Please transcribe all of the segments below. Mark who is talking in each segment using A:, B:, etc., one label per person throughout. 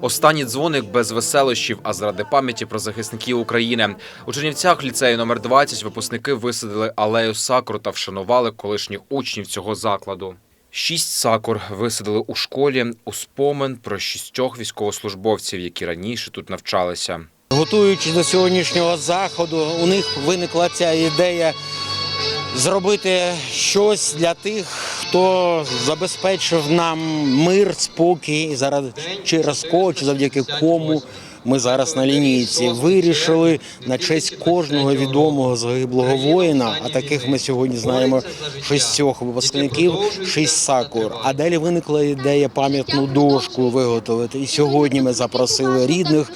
A: Останній дзвоник без веселощів, а заради пам'яті про захисників України. У Чернівцях ліцею номер 20 випускники висадили алею сакру та вшанували колишніх учнів цього закладу. Шість сакур висадили у школі у спомин про шістьох військовослужбовців, які раніше тут навчалися.
B: Готуючись до сьогоднішнього заходу, у них виникла ця ідея зробити щось для тих, хто забезпечив нам мир, спокій, заради через кого чи завдяки кому. Ми зараз на лінійці вирішили на честь кожного відомого загиблого воїна. А таких ми сьогодні знаємо шістьох випускників, шість сакур. А далі виникла ідея пам'ятну дошку виготовити. І сьогодні ми запросили рідних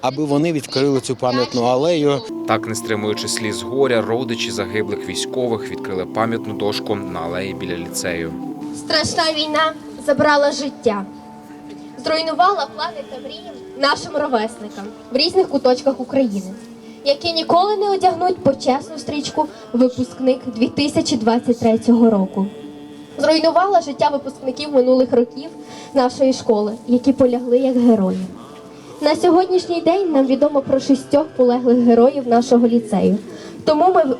B: аби вони відкрили цю пам'ятну алею.
A: Так, не стримуючи сліз горя, родичі загиблих військових відкрили пам'ятну дошку на алеї біля ліцею.
C: Страшна війна забрала життя, зруйнувала плани та мрії нашим ровесникам в різних куточках України, які ніколи не одягнуть почесну стрічку випускник 2023 року. Зруйнувала життя випускників минулих років нашої школи, які полягли як герої. На сьогоднішній день нам відомо про шістьох полеглих героїв нашого ліцею. Тому ми,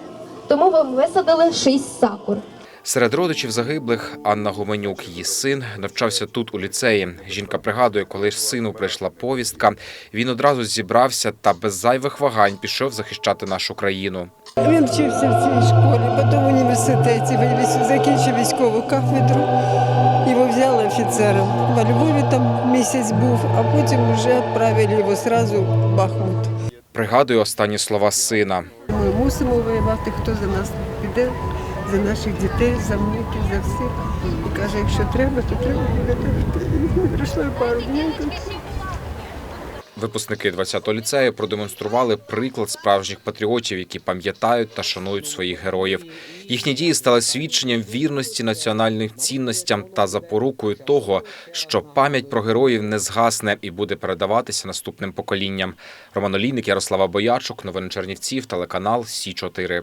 C: тому ми висадили шість сакур.
A: Серед родичів загиблих Анна Гуменюк, її син, навчався тут у ліцеї. Жінка пригадує, коли ж сину прийшла повістка, він одразу зібрався та без зайвих вагань пішов захищати нашу країну.
D: Він вчився в цій школі, потім в університеті закінчив військову кафедру. Його взяли офіцером. Во Львові там місяць був, а потім вже відправили його одразу в Бахмут.
A: Пригадує останні слова сина.
D: Ми мусимо воювати, хто за нас піде, за наших дітей, за внуків, за всіх. І каже, якщо треба, то треба буде. Пройшло пару днів.
A: Випускники 20-го ліцею продемонстрували приклад справжніх патріотів, які пам'ятають та шанують своїх героїв. Їхні дії стали свідченням вірності національним цінностям та запорукою того, що пам'ять про героїв не згасне і буде передаватися наступним поколінням. Роман Олійник, Ярослава Боячук, новини Чернівців, телеканал Сі 4